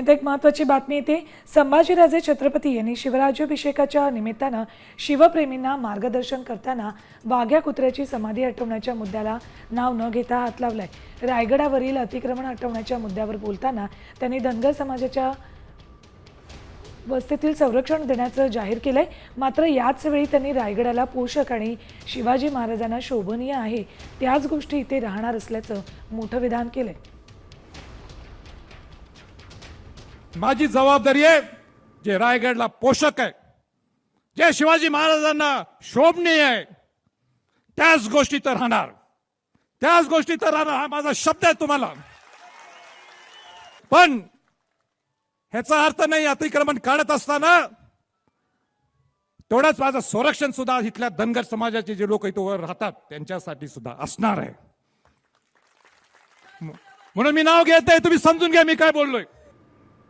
नंतर एक महत्त्वाची बातमी येते संभाजीराजे छत्रपती यांनी शिवराज्याभिषेकाच्या निमित्तानं शिवप्रेमींना मार्गदर्शन करताना वाघ्या कुत्र्याची समाधी हटवण्याच्या मुद्द्याला नाव न घेता हात लावलाय. रायगडावरील अतिक्रमण हटवण्याच्या मुद्द्यावर बोलताना त्यांनी धनगर समाजाच्या वस्तीतील संरक्षण देण्याचं जाहीर केलंय. मात्र याच वेळी त्यांनी रायगडाला पोषक आणि शिवाजी महाराजांना शोभनीय आहे त्याच गोष्टी इथे राहणार असल्याचं मोठं विधान केलंय. माझी जबाबदारी आहे जे रायगडला पोषक आहे जे शिवाजी महाराजांना शोभनीय आहे त्याच गोष्टी तर राहणार. त्याच गोष्टी तर राहणार हा माझा शब्द आहे तुम्हाला. पण ह्याचा अर्थ नाही अतिक्रमण काढत असताना तेवढंच माझं संरक्षण सुद्धा इथल्या धनगर समाजाचे जे लोक इथं राहतात त्यांच्यासाठी सुद्धा असणार आहे. म्हणून मी नाव घेत आहे तुम्ही समजून घ्या मी काय बोललोय.